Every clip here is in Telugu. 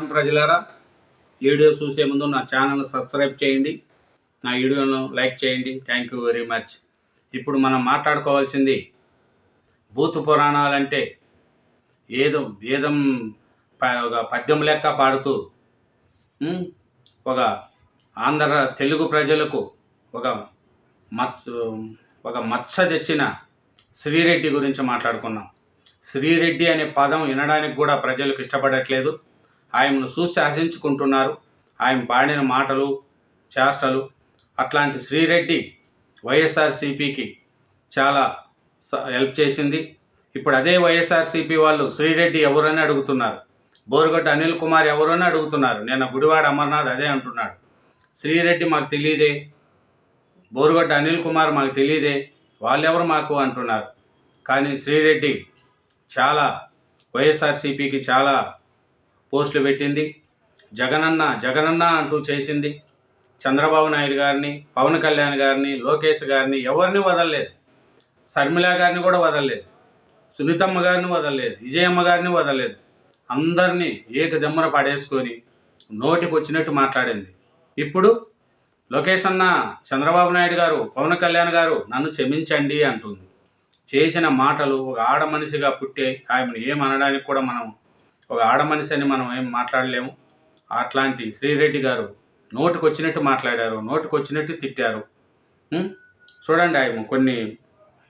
ప్రజలారా. వీడియో చూసే ముందు నా ఛానల్ సబ్స్క్రైబ్ చేయండి. నా వీడియోను లైక్ చేయండి. థ్యాంక్ యూ వెరీ మచ్ ఇప్పుడు మనం మాట్లాడుకోవాల్సింది భూత పురాణాలంటే ఏదో వేదం ప- ఒక పద్యం లెక్క పాడుతూ ఒక ఆంధ్ర తెలుగు ప్రజలకు ఒక మత్ ఒక మత్స తెచ్చిన శ్రీరెడ్డి గురించి మాట్లాడుకున్నాం. శ్రీరెడ్డి అనే పదం వినడానికి కూడా ప్రజలకు ఇష్టపడట్లేదు. ఆయనను చూసి ఆశించుకుంటున్నారు. ఆయన పాడిన మాటలు చేష్టలు అట్లాంటి శ్రీరెడ్డి వైఎస్ఆర్సీపీకి చాలా స- హెల్ప్ చేసింది. ఇప్పుడు అదే వైఎస్ఆర్సీపీ వాళ్ళు శ్రీరెడ్డి ఎవరని అడుగుతున్నారు. బోరుగడ్డ అనిల్ కుమార్ ఎవరని అడుగుతున్నారు. నేను గుడివాడ అమర్నాథ్ అదే అంటున్నాడు. శ్రీరెడ్డి మాకు తెలియదే బోరుగడ్డ అనిల్ కుమార్ మాకు తెలియదే వాళ్ళెవరు మాకు అంటున్నారు. కానీ శ్రీరెడ్డి చాలా వైఎస్ఆర్సీపీకి చాలా పోస్టులు పెట్టింది. జగనన్న జగనన్న అంటూ చేసింది. చంద్రబాబు నాయుడు గారిని పవన్ కళ్యాణ్ గారిని లోకేష్ గారిని ఎవరిని వదలలేదు. శర్మిల గారిని కూడా వదలలేదు. సునీతమ్మ గారిని వదలలేదు. విజయమ్మ గారిని వదలలేదు. అందరినీ ఏకదెమ్మర పడేసుకొని నోటికి వచ్చినట్టు మాట్లాడింది. ఇప్పుడు లోకేష్ అన్న చంద్రబాబు నాయుడు గారు పవన్ కళ్యాణ్ గారు నన్ను క్షమించండి అంటుంది. చేసిన మాటలు ఒక ఆడ మనిషిగా పుట్టే ఆమెను ఏం అనడానికి కూడా మనం ఒక ఆడ మనిషి అని మనం ఏం మాట్లాడలేము. అట్లాంటి శ్రీరెడ్డి గారు నోటుకొచ్చినట్టు మాట్లాడారు నోటికి వచ్చినట్టు తిట్టారు చూడండి ఆయన కొన్ని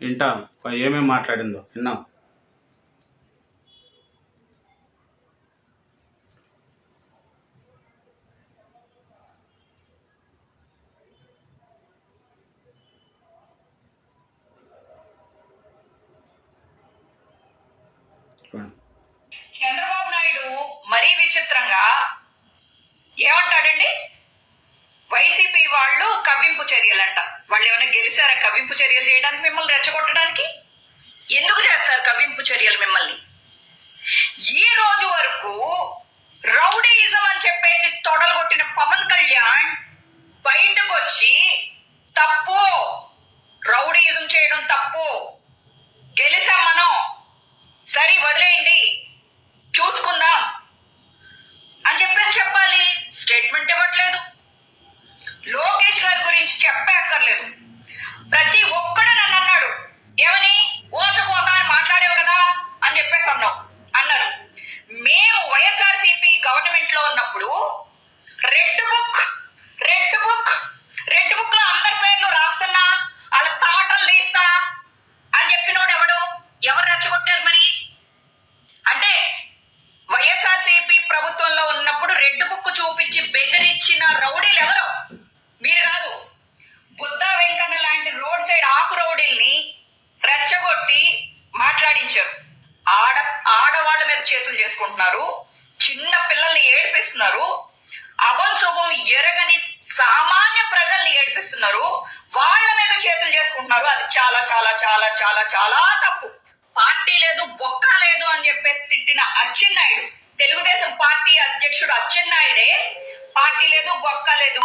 వింటాం. ఏమేమి మాట్లాడిందో విన్నాం. చూడండి చంద్రబాబు నాయుడు మరీ విచిత్రంగా ఏమంటాడండి వైసీపీ వాళ్ళు కవ్వింపు చర్యలంట వాళ్ళు ఏమైనా గెలిచారా కవ్వింపు చర్యలు చేయడానికి మిమ్మల్ని రెచ్చగొట్టడానికి? ఎందుకు చేస్తారు కవ్వింపు చర్యలు మిమ్మల్ని? ఈ రోజు వరకు రౌడీయిజం అని చెప్పేసి తొడలు కొట్టిన పవన్ కళ్యాణ్ బయటకు వచ్చి తప్పు రౌడీయిజం చేయడం తప్పు గెలిసాం మనం సరే వదిలేయండి చూసుకుందాం అని చెప్పేసి చెప్పాలి స్టేట్మెంట్ ఇవ్వట్లేదు లోకేష్ గారి గురించి చెప్పే అక్కర్లేదు ప్రతి ఒక్కడు నన్ను అన్నాడు ఏమని ఓచకోత అని మాట్లాడేవు కదా అని చెప్పేసి అన్నావు అన్నారు మేము వైఎస్ఆర్సీపీ గవర్నమెంట్లో ఉన్నప్పుడు red book red book red బుక్లో అందరి పేర్లు రాస్తున్నా వాళ్ళ తాటలు తీస్తా అని చెప్పినోడు ఎవడు ఎవరు రెచ్చగొట్టారు మరి అంటే వైఎస్ఆర్సీపీ ప్రభుత్వంలో ఉన్నప్పుడు రెడ్ బుక్ చూపించి బెదిరించిన రౌడీలు ఎవరు? మీరు కాదు. బుద్ధ వెంకన్న లాంటి రోడ్ సైడ్ ఆకు రౌడీల్ని రెచ్చగొట్టి మాట్లాడించారు. ఆడ ఆడవాళ్ళ మీద చేతులు చేసుకుంటున్నారు. చిన్న పిల్లల్ని ఏడిపిస్తున్నారు. అభం శుభం ఎరగని సామాన్య ప్రజల్ని ఏడిపిస్తున్నారు. వాళ్ళ మీద చేతులు చేసుకుంటున్నారు. అది చాలా చాలా చాలా చాలా చాలా తప్పు. పార్టీ లేదు బొక్క లేదు అని చెప్పేసి తిట్టిన అచ్చెన్నాయుడు. తెలుగుదేశం పార్టీ అధ్యక్షుడు అచ్చెన్నాయుడే పార్టీ లేదు గొక్క లేదు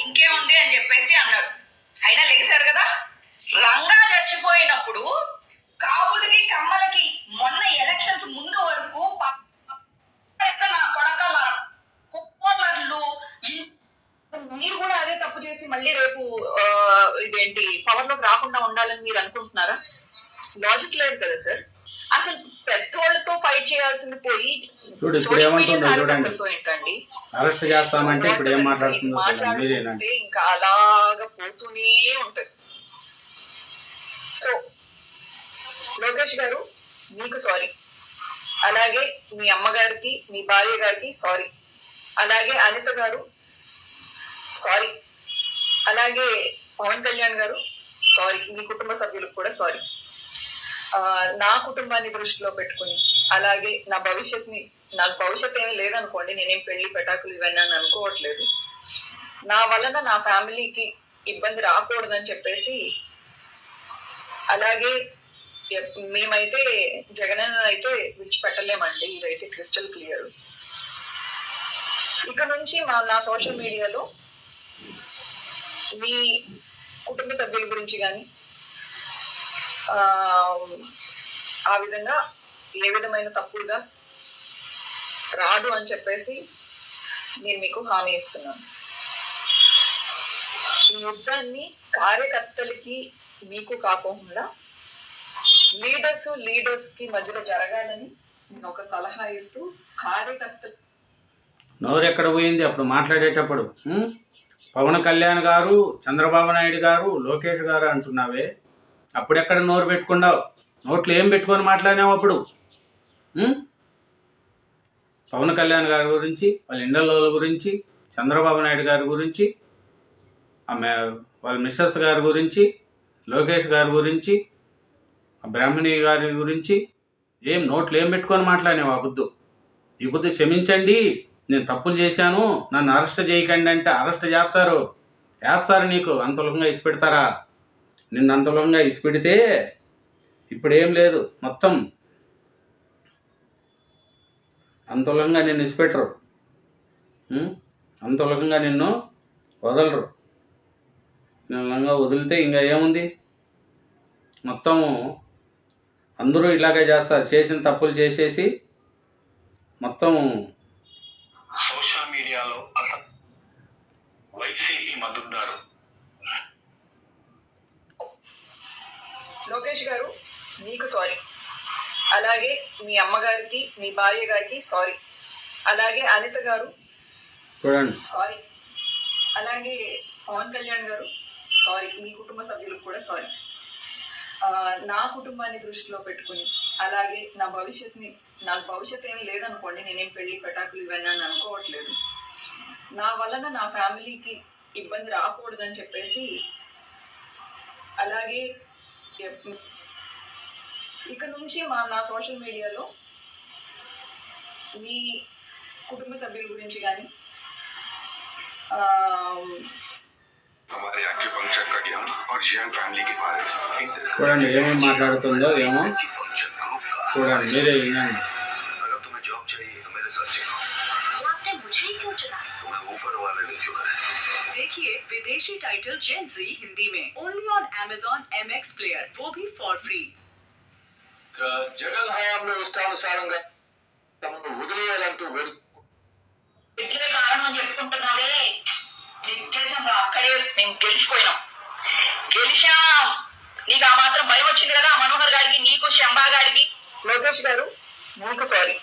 ఇంకేముంది అని చెప్పేసి అన్నాడు. అయినా లెగిశారు కదా? రంగా చచ్చిపోయినప్పుడు కాపులకి కమ్మలకి మొన్న ఎలక్షన్స్ ముందు వరకు ప- ప- నా కొడకల్లారా కుప్పర్లు మీరు కూడా అదే తప్పు చేసి మళ్ళీ రేపు ఇదేంటి పవర్లోకి రాకుండా ఉండాలని మీరు అనుకుంటున్నారా? లాజిక్ లేదు కదా సార్. అసలు పెద్దోళ్ళతో ఫైట్ చేయాల్సింది పోయి చూడు ఇప్పుడు ఏమంటుందో చూడండి. అరెస్ట్ చేస్తామంటే ఇప్పుడు ఏం మాట్లాడుతుందో ఇంకా అలాగా పోతూనే ఉంటది సో లోకేష్ గారు మీకు సారీ అలాగే మీ అమ్మగారికి మీ భార్య గారికి సారీ అలాగే అనిత గారు సారీ అలాగే పవన్ కళ్యాణ్ గారు సారీ మీ కుటుంబ సభ్యులకు కూడా సారీ నా కుటుంబాన్ని దృష్టిలో పెట్టుకుని అలాగే నా భవిష్యత్ని నాకు భవిష్యత్ ఏమీ లేదనుకోండి నేనేం పెళ్ళి పెటాకులు ఇవన్నీ అని అనుకోవట్లేదు. నా వలన నా ఫ్యామిలీకి ఇబ్బంది రాకూడదని చెప్పేసి అలాగే మేమైతే జగన్ అయితే విడిచిపెట్టలేమండి ఇదైతే క్రిస్టల్ క్లియర్. ఇక నుంచి మా నా సోషల్ మీడియాలో మీ కుటుంబ సభ్యుల గురించి కానీ ఆ విధంగా ఏ విధమైన తప్పుడుగా రాదు అని చెప్పేసి నేను మీకు హామీ ఇస్తున్నాను. ఈ యుద్ధాన్ని కార్యకర్తలకి మీకు కాకుండా లీడర్స్ లీడర్స్కి మధ్యలో జరగాలని నేను ఒక సలహా ఇస్తూ కార్యకర్తలు నోరు ఎక్కడ పోయింది? అప్పుడు మాట్లాడేటప్పుడు పవన్ కళ్యాణ్ గారు చంద్రబాబు నాయుడు గారు లోకేష్ గారు అంటున్నావే అప్పుడెక్కడ నోరు పెట్టుకున్నావు నోట్లు ఏం పెట్టుకొని మాట్లాడినావు అప్పుడు? పవన్ కళ్యాణ్ గారి గురించి వాళ్ళ ఇండల గురించి చంద్రబాబు నాయుడు గారి గురించి ఆమె వాళ్ళ మిస్సెస్ గారి గురించి లోకేష్ గారి గురించి బ్రాహ్మణి గారి గురించి ఏం నోట్లు ఏం పెట్టుకొని మాట్లాడినావు ఆ బుద్ధు? ఈ బుద్ధి క్షమించండి నేను తప్పులు చేశాను నన్ను అరెస్ట్ చేయకండి అంటే అరెస్ట్ చేస్తారు. వేస్తారు నీకు అంతలోకంగా ఇసిపెడతారా? పెడతారా అంతలోకంగా ఇసిపెడితే ఇప్పుడేం లేదు. మొత్తం అంతలంగా నిన్ను ఇసిపెట్టరు. అంతలంగా అంతలోకంగా నిన్ను వదలరు. నిన్నంగా వదిలితే ఇంకా ఏముంది? మొత్తము అందరూ ఇలాగే చేస్తారు. చేసిన తప్పులు చేసేసి మొత్తం సోషల్ మీడియాలో అసలు వైసీపీ మద్దతుదారు లోకేష్ గారు మీకు సారీ. అలాగే మీ అమ్మగారికి మీ భార్య గారికి సారీ. అలాగే అనిత గారు చూడండి. సారీ. అలాగే పవన్ కళ్యాణ్ గారు సారీ. మీ కుటుంబ సభ్యులకు కూడా సారీ. నా కుటుంబాన్ని దృష్టిలో పెట్టుకుని అలాగే నా భవిష్యత్తుని నాకు భవిష్యత్తు ఏమీ లేదనుకోండి నేనేం పెళ్ళి పెటాకులు ఇవన్నీ అని అనుకోవట్లేదు. నా వలన నా ఫ్యామిలీకి ఇబ్బంది రాకూడదని చెప్పేసి అలాగే ఇక్కడ నుంచి మా నా సోషల్ మీడియాలో మీ కుటుంబ సభ్యుల గురించి కానీ చూడండి ఏమేమి మాట్లాడుతుందో ఏమో చూడండి మీరే వినండి. विदेशी टाइटल जेन जी हिंदी में only on Amazon MX player वो भी फॉर फ्री జగన్ హయాంలో ఇష్టానుసారంగా తమను వదిలేయాలంటూ వెడు ఇట్లే కారణం అని చెప్పుకుంటున్నావే నిత్యేసం అక్కడే మేము గెలిచిపోయినాం గెలిచాం నీకు ఆ మాత్రం భయం వచ్చింది కదా ఆ మనోహర్ గారికి నీకు శంబా గారికి లోకేష్ గారు మీకు సారీ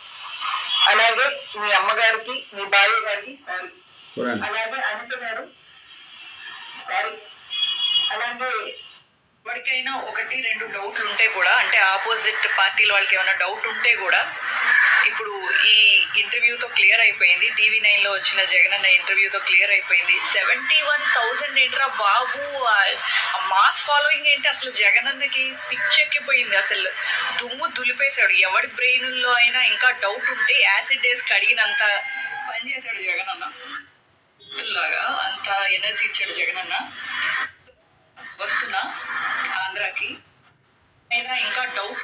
అలాగే మీ అమ్మగారికి మీ భార్య గారికి సారీ చూడండి అలాగే అనిత గారు సారీ. అలాగే ఎవరికైనా ఒకటి రెండు డౌట్లు ఉంటే కూడా అంటే ఆపోజిట్ పార్టీల వాళ్ళకి ఏమైనా డౌట్ ఉంటే కూడా ఇప్పుడు ఈ ఇంటర్వ్యూతో క్లియర్ అయిపోయింది. టీవీ నైన్లో వచ్చిన జగన్ అన్న ఇంటర్వ్యూతో క్లియర్ అయిపోయింది. సెవెంటీ వన్ థౌసండ్ ఏంట్రా బాబు? మాస్ ఫాలోయింగ్ ఏంటి అసలు జగన్ అన్నకి? పిచ్చెక్కిపోయింది అసలు. దుమ్ము దులిపేశాడు. ఎవడి బ్రెయిన్లో అయినా ఇంకా డౌట్ ఉంటే యాసిడ్ డేస్కి కడిగినంత పనిచేశాడు జగన్ అన్న. లాగా అంత ఎనర్జీ ఇచ్చాడు జగన్ అన్న వస్తున్నా ఆంధ్రాకి. అయినా ఇంకా డౌట్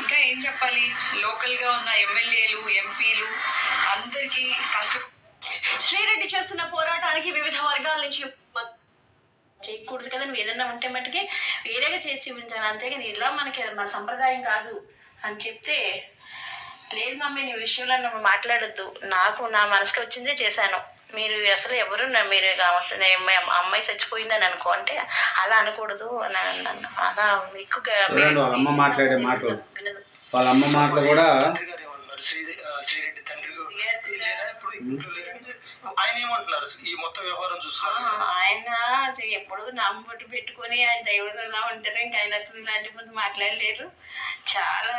ఇంకా ఏం చెప్పాలి? లోకల్గా ఉన్న ఎమ్మెల్యేలు ఎంపీలు అందరికీ కష్ట శ్రీరెడ్డి చేస్తున్న పోరాటానికి వివిధ వర్గాల నుంచి చేయకూడదు కదా నువ్వు ఏదన్నా ఉంటే మట్టుకి వేరేగా చేసి చూపించాను అంతేగాని ఇలా మనకి మన సంప్రదాయం కాదు అని చెప్తే లేదు మమ్మీ నీ విషయంలో నువ్వు మాట్లాడొద్దు. నాకు నా మనసుకు వచ్చిందే చేశాను. మీరు అసలు ఎవరు మీరు అమ్మాయి చచ్చిపోయిందని అనుకో. అంటే అలా అనకూడదు అని అన్నాను. అలా వాళ్ళ అమ్మ మాట్లాడే మాటలు. వాళ్ళ అమ్మ మాటలు కూడా శ్రీరెడ్డి తండ్రి ఇప్పుడు ఏమంటున్నారు ఈ మొత్తం వ్యవహారం చూస్తున్నారు ఆయన ఎప్పుడు నామబొట్టు పెట్టుకొని ఆయన దేవుడు ఎలా ఉంటారు. ఇంకా ఆయన అసలు ఇలాంటి ముందు మాట్లాడలేరు. చాలా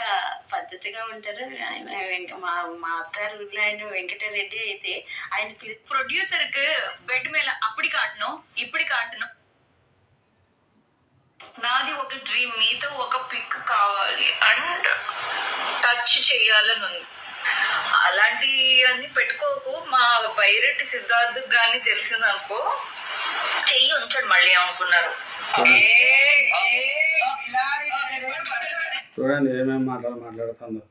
పద్ధతిగా ఉంటారు. ఆయన వెంక మా మా అత్తారు ఆయన వెంకటరెడ్డి అయితే ఆయన ప్రొడ్యూసర్కి బెడ్ మీద అప్పటి కాటను ఇప్పటి కాటను. నాది ఒక డ్రీమ్ మీతో ఒక పిక్ కావాలి. అండ్ టచ్ చేయాలని ఉంది. అలాంటి అన్ని పెట్టుకోకు. మా బైరెడ్డి సిద్ధార్థ్ కానీ తెలిసిందనుకో చెయ్యి ఉంచాడు మళ్ళీ అనుకున్నారు చూడండి. ఏమేమి మాటలు మాట్లాడుతుందో?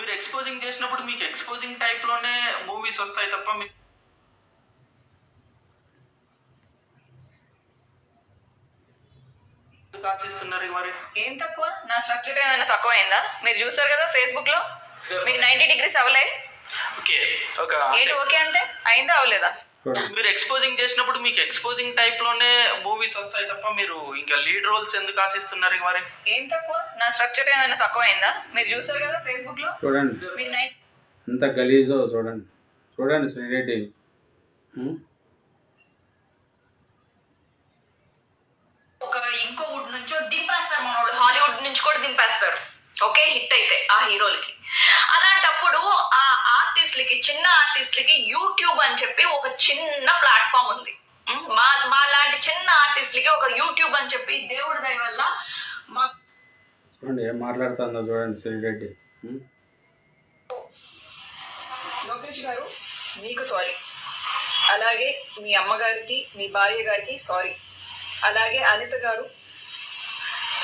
మీరు ఎక్స్పోజింగ్ చేసినప్పుడు మీకు ఎక్స్పోజింగ్ టైప్లోనే మూవీస్ వస్తాయి తప్ప మీ- ఆశిస్తున్నారు మరి? ఏం తక్కువ? నా స్ట్రక్చర్ ఏమైనా తక్కువ అయిందా మీరు చూసారు కదా ఫేస్బుక్లో మీకు నైన్టీ డిగ్రీస్ అవ్వలే ఓకే ఒక ఏంటి ఓకే అంటే? అయిందా అవ్వలేదా చూడండి మీరు ఎక్స్పోజింగ్ చేసినప్పుడు మీకు ఎక్స్పోజింగ్ టైప్లోనే మూవీస్ వస్తాయి తప్ప మీరు ఇంకా లీడ్ రోల్స్ ఎందుకు ఆశిస్తున్నారు మరి? ఏం తక్కువ? నా స్ట్రక్చర్ ఏమైనా తక్కువ అయిందా మీరు చూసారు కదా ఫేస్బుక్లో చూడండి ఎంత గలీజో చూడండి. చూడండి శ్రీరెడ్డి. ఒక ఇంకో వుడ్ నుంచో దింపేస్తారు మన వాళ్ళు హాలీవుడ్ నుంచి కూడా దింపేస్తారు. ఓకే? హిట్ అయితే ఆ హీరోలకి. అలాంటప్పుడు ఆ ఆర్టిస్ట్లకి చిన్న ఆర్టిస్ట్లకి యూట్యూబ్ అని చెప్పి ఒక చిన్న ప్లాట్ఫామ్ ఉంది. మా మా లాంటి చిన్న ఆర్టిస్ట్లకి ఒక యూట్యూబ్ అని చెప్పి దేవుడి దయ వల్ల మా చూడండి ఏం మాట్లాడుతుందో చూడండి శ్రీరెడ్డి ఉం? లోకేష్ గారు మీకు సారీ అలాగే మీ అమ్మగారికి మీ భార్య గారికి సారీ అలాగే అనిత గారు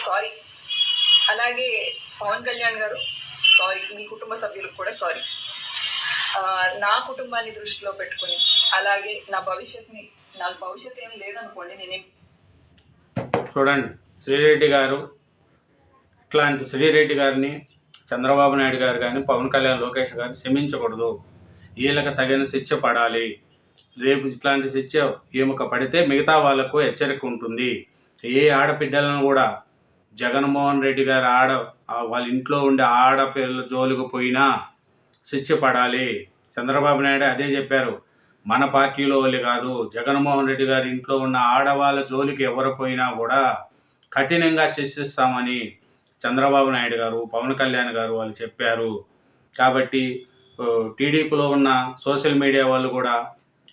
సారీ. అలాగే పవన్ కళ్యాణ్ గారు సారీ. మీ కుటుంబ సభ్యులకు కూడా సారీ. నా కుటుంబాన్ని దృష్టిలో పెట్టుకుని అలాగే నా భవిష్యత్ని నాకు భవిష్యత్ ఏమి లేదనుకోండి నేనే చూడండి. శ్రీరెడ్డి గారు ఇట్లాంటి శ్రీరెడ్డి గారిని చంద్రబాబు నాయుడు గారు కానీ పవన్ కళ్యాణ్ లోకేష్ గారు క్షమించకూడదు. వీళ్ళకి తగిన శిక్ష పడాలి. రేపు ఇట్లాంటి శిక్ష ఎముక పడితే మిగతా వాళ్ళకు హెచ్చరిక ఉంటుంది. ఏ ఆడబిడ్డలను కూడా జగన్మోహన్ రెడ్డి గారు ఆడ వాళ్ళ ఇంట్లో ఉండే ఆడపిల్ల జోలికి పోయినా శిక్ష పడాలి. చంద్రబాబు నాయుడు అదే చెప్పారు. మన పార్టీలో వాళ్ళు కాదు జగన్మోహన్ రెడ్డి గారి ఇంట్లో ఉన్న ఆడవాళ్ళ జోలికి ఎవరు పోయినా కూడా కఠినంగా చర్చిస్తామని చంద్రబాబు నాయుడు గారు పవన్ కళ్యాణ్ గారు వాళ్ళు చెప్పారు. కాబట్టి టీడీపీలో ఉన్న సోషల్ మీడియా వాళ్ళు కూడా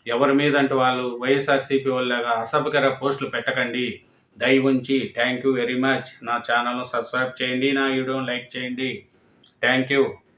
ఎవరి మీద అంటే వాళ్ళు వైఎస్ఆర్సీపీ వాళ్ళగా అసభ్యకర పోస్టులు పెట్టకండి. దయ ఉంచి థ్యాంక్ యూ వెరీ మచ్. నా ఛానల్ను సబ్స్క్రైబ్ చేయండి నా వీడియోని లైక్ చేయండి. Thank you.